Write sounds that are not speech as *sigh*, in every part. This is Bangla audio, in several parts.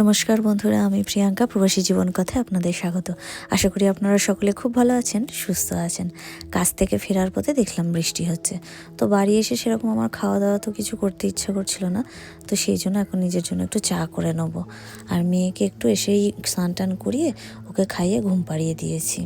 নমস্কার বন্ধুরা, আমি প্রিয়াঙ্কা, প্রবাসী জীবন কথায় আপনাদের স্বাগত। আশা করি আপনারা সকলে খুব ভালো আছেন, সুস্থ আছেন। কাজ থেকে ফেরার পথে দেখলাম বৃষ্টি হচ্ছে। তো বাড়ি এসে সেরকম আমার খাওয়া দাওয়া তো কিছু করতে ইচ্ছা করছিল না, তো সেই জন্য এখন নিজের জন্য একটু চা করে নেব। আর মেয়েকে একটু এসেই স্নান টান করিয়ে ওকে খাইয়ে ঘুম পাড়িয়ে দিয়েছি।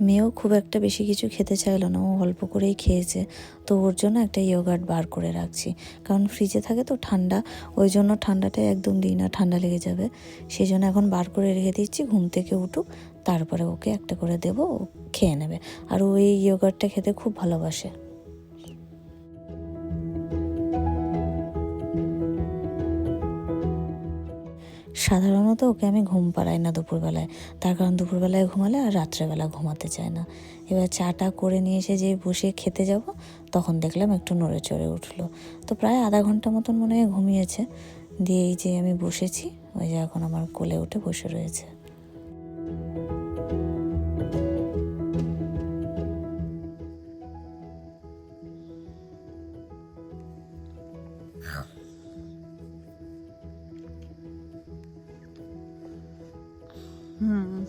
মেয়েও খুব একটা বেশি কিছু খেতে চাইলো না, ও অল্প করেই খেয়েছে। তো ওর জন্য একটা ইয়োগার্ট বার করে রাখছি। কারণ ফ্রিজে থাকে তো ঠান্ডা, ওই জন্য ঠান্ডাটা একদম দিই না, ঠান্ডা লেগে যাবে। সেই জন্য এখন বার করে রেখে দিচ্ছি, ঘুম থেকে উঠুক, তারপরে ওকে একটা করে দেবো, ও খেয়ে নেবে। আর ও এই ইয়োগার্টটা খেতে খুব ভালোবাসে। সাধারণত ওকে আমি ঘুম পাড়াই না দুপুরবেলায়। তার কারণ দুপুরবেলায় ঘুমালে আর রাত্রেবেলা ঘুমাতে চায় না। এবার চাটা করে নিয়ে এসে যে বসে খেতে যাব, তখন দেখলাম একটু নড়ে চড়ে উঠল। তো প্রায় আধা ঘণ্টা মতন মনে হয় ঘুমিয়েছে। দিয়ে এই যে আমি বসেছি, ওই যে এখন আমার কোলে উঠে বসে রয়েছে।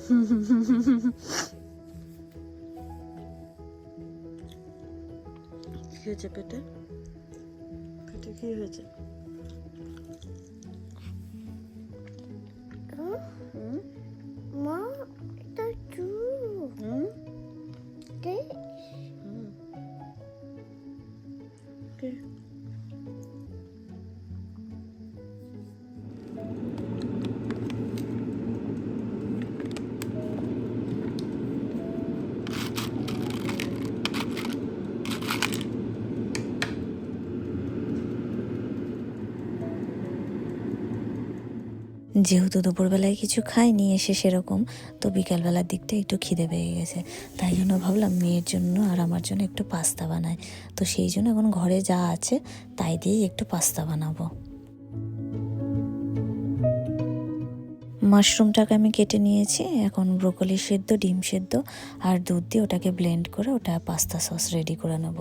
কি হয়েছে পেটে? পেটে কি হয়েছে? যেহেতু দুপুরবেলায় কিছু খাইনি, এসে সেরকম, তো বিকালবেলার দিকটা একটু খিদে পেয়ে গেছে। তাই জন্য ভাবলাম মেয়ের জন্য আর আমার জন্য একটু পাস্তা বানাই। তো সেই জন্য এখন ঘরে যা আছে, তাই দিয়েই একটু পাস্তা বানাবো। মাশরুমটাকে আমি কেটে নিয়েছি, এখন ব্রোকলি সেদ্ধ, ডিম সেদ্ধ, আর দুধ দিয়ে ওটাকে ব্লেন্ড করে ওটা পাস্তা সস রেডি করে নেব।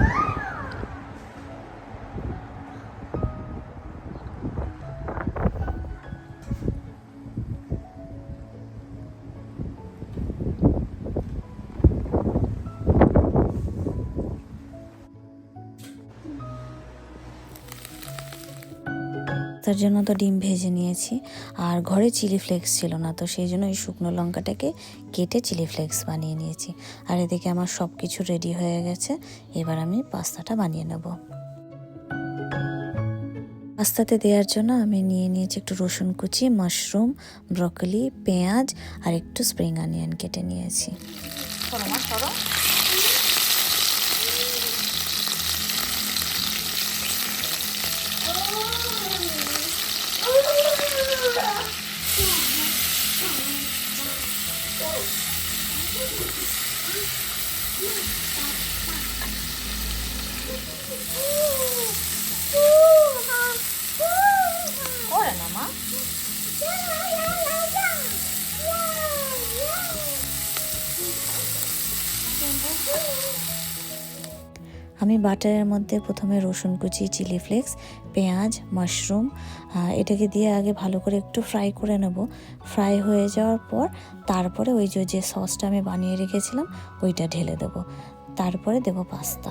Oh! *laughs* তার জন্য তো ডিম ভেজে নিয়েছি। আর ঘরে চিলি ফ্লেক্স ছিল না, তো সেই জন্য ওই শুকনো লঙ্কাটাকে কেটে চিলি ফ্লেক্স বানিয়ে নিয়েছি। আর এদিকে আমার সব কিছু রেডি হয়ে গেছে, এবার আমি পাস্তাটা বানিয়ে নেব। পাস্তাতে দেওয়ার জন্য আমি নিয়ে নিয়েছি একটু রসুন কুচি, মাশরুম, ব্রকলি, পেঁয়াজ আর একটু স্প্রিং অনিয়ন কেটে নিয়েছি। করে না আমি বাটারের মধ্যে প্রথমে রসুন কুচি, চিলি ফ্লেক্স, পেঁয়াজ, মাশরুম এটাকে দিয়ে আগে ভালো করে একটু ফ্রাই করে নেব। ফ্রাই হয়ে যাওয়ার পর তারপরে ওই যে সসটা আমি বানিয়ে রেখেছিলাম, ওইটা ঢেলে দেব। তারপরে দেব পাস্তা।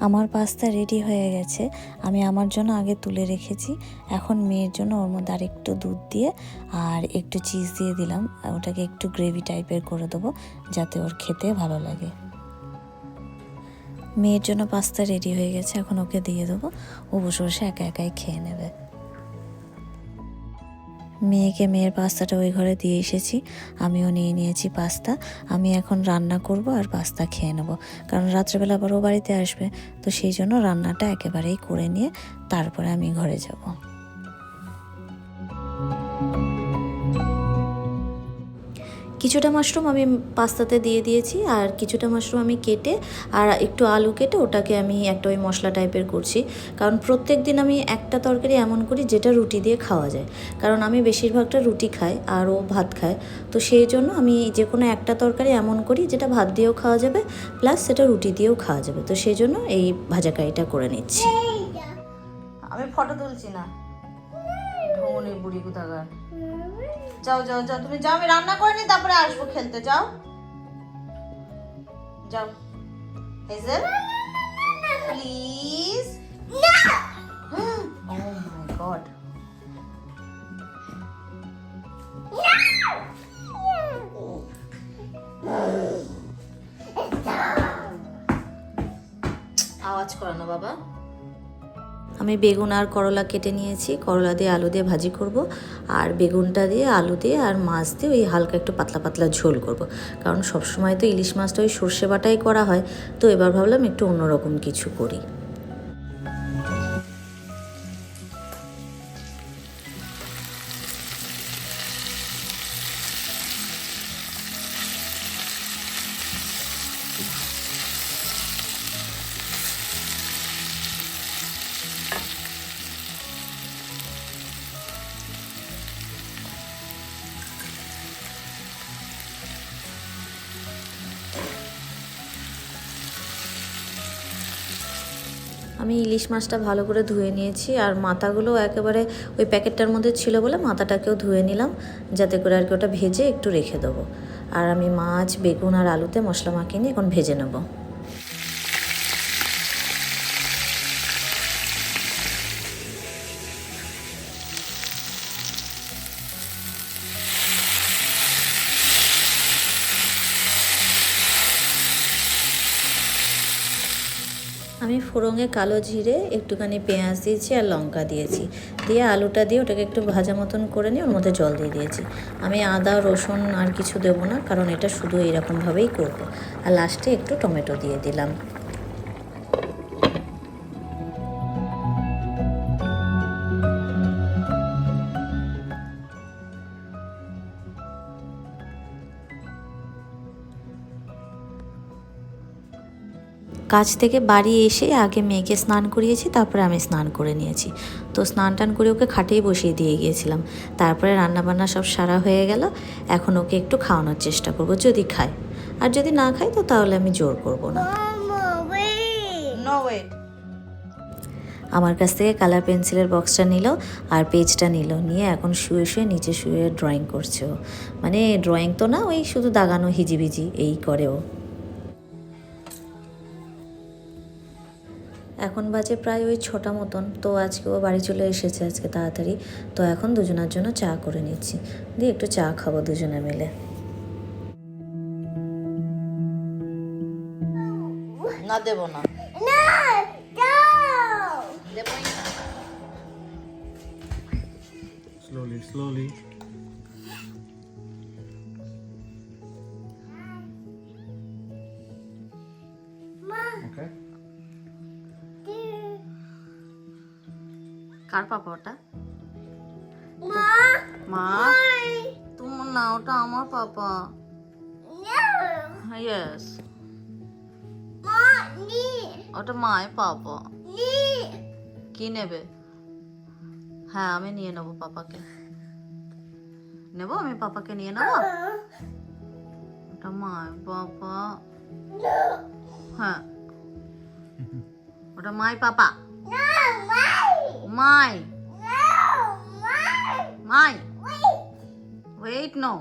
আমার পাস্তা রেডি হয়ে গেছে। আমি আমার জন্য আগে তুলে রেখেছি। এখন মেয়ের জন্য ওর মধ্যে আর একটু দুধ দিয়ে আর একটু চিজ দিয়ে দিলাম। ওটাকে একটু গ্রেভি টাইপের করে দেবো, যাতে ওর খেতে ভালো লাগে। মেয়ের জন্য পাস্তা রেডি হয়ে গেছে। এখন ওকে দিয়ে দেবো। ও বসে বসে একা একাই খেয়ে নেবে। মেয়েকে মেয়ের পাস্তাটা ওই ঘরে দিয়ে এসেছি। আমিও নিয়ে নিয়েছি পাস্তা। আমি এখন রান্না করব আর পাস্তা খেয়ে নেব। কারণ রাত্রেবেলা আবার ও বাড়িতে আসবে। তো সেই জন্য রান্নাটা একেবারেই করে নিয়ে তারপরে আমি ঘরে যাব। কিছুটা মাশরুম আমি পাস্তাতে দিয়ে দিয়েছি, আর কিছুটা মাশরুম আমি কেটে, আর একটু আলু কেটে ওটাকে আমি একটা ওই মশলা টাইপের করছি। কারণ প্রত্যেক দিন আমি একটা তরকারি এমন করি যেটা রুটি দিয়ে খাওয়া যায়। কারণ আমি বেশিরভাগটা রুটি খাই, আর ও ভাত খায়। তো সেই জন্য আমি যে কোনো একটা তরকারি এমন করি যেটা ভাত দিয়েও খাওয়া যাবে, প্লাস সেটা রুটি দিয়েও খাওয়া যাবে। তো সেই জন্য এই ভাজা কারিটা করে নিচ্ছি। আমি ফটো তুলছি না। ঢোঙনি বুড়ি কোথাকার। যাও যাও যাও তুমি যাও আমি রান্না করে নি তারপরে আসব খেলতে যাও। যাও। Hazel please oh my god আওয়াজ করো না! বাবা। আমি বেগুন আর করলা কেটে নিয়েছি। করলা দিয়ে আলু দিয়ে ভাজি করব। আর বেগুনটা দিয়ে আলু দিয়ে আর মাছ দিয়ে ওই হালকা একটু পাতলা পাতলা ঝোল করব। কারণ সবসময় তো ইলিশ মাছটা ওই সর্ষে বাটাই করা হয়। তো এবার ভাবলাম একটু অন্যরকম কিছু করি। আমি ইলিশ মাছটা ভালো করে ধুয়ে নিয়েছি আর মাথাগুলো একেবারে ওই প্যাকেটটার মধ্যে ছিল বলে মাথাটাকেও ধুয়ে নিলাম, যাতে করে আর কি ওটা ভেজে একটু রেখে দেবো। আর আমি মাছ, বেগুন আর আলুতে মশলা মাখিয়ে নিয়ে এখন ভেজে নেব। আমি ফোড়ঙে কালো জিরে, একটুখানি পেঁয়াজ দিয়েছি আর লঙ্কা দিয়েছি। দিয়ে আলুটা দিয়ে ওটাকে একটু ভাজা মতন করে নিয়ে ওর মধ্যে জল দিয়ে দিয়েছি। আমি আদা, রসুন আর কিছু দেবো না, কারণ এটা শুধু এইরকমভাবেই করব। আর লাস্টে একটু টমেটো দিয়ে দিলাম। কাজ থেকে বাড়ি এসে আগে মেয়েকে স্নান করিয়েছি তারপরে আমি স্নান করে নিয়েছি। তো স্নান টান করে ওকে খাটেই বসিয়ে দিয়ে গিয়েছিলাম। তারপরে রান্নাবান্না সব সারা হয়ে গেল। এখন ওকে একটু খাওয়ানোর চেষ্টা করব যদি খায়। আর যদি না খায় তো তাহলে আমি জোর করব না। আমার কাছ থেকে কালার পেন্সিলের বক্সটা নিল আর পেজটা নিল। নিয়ে এখন শুয়ে শুয়ে নিচে শুয়ে ড্রয়িং করছে ও। মানে ড্রয়িং তো না ওই শুধু দাগানো হিজিবিজি এই করে এখন বাজে প্রায় ওই ছটা মতন। তো আজকে ও বাড়ি চলে এসেছে আজকে তাড়াতাড়ি। তো এখন দুজনের জন্য চা করে নিচ্ছি। দিয়ে একটু চা খাব দুজনে মিলে। না দেবো না। Slowly, slowly. কার পাপা ওটা? মা! তোমার না ওটা আমার পাপা। ইয়েস ওটা মাই পাপা। কি নেবে? হ্যাঁ আমি নিয়ে নেব পাপাকে। নেব? আমি পাপাকে নিয়ে নেব? ওটা মাই পাপা। হ্যাঁ। ওটা my papa. No why my wait wait no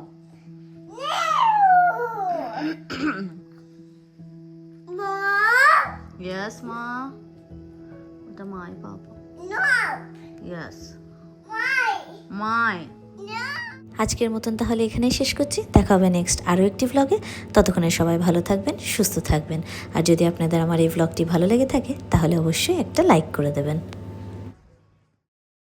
no ma. Yes মা ওটা মাই বাবা No. Yes Why? My No. আজকের মতন তাহলে এখানেই শেষ করছি। দেখা হবে নেক্সট আরও একটি ভ্লগে ততক্ষণে সবাই ভালো থাকবেন সুস্থ থাকবেন। আর যদি আপনাদের আমার এই ভ্লগটি ভালো লেগে থাকে তাহলে অবশ্যই একটা লাইক করে দেবেন।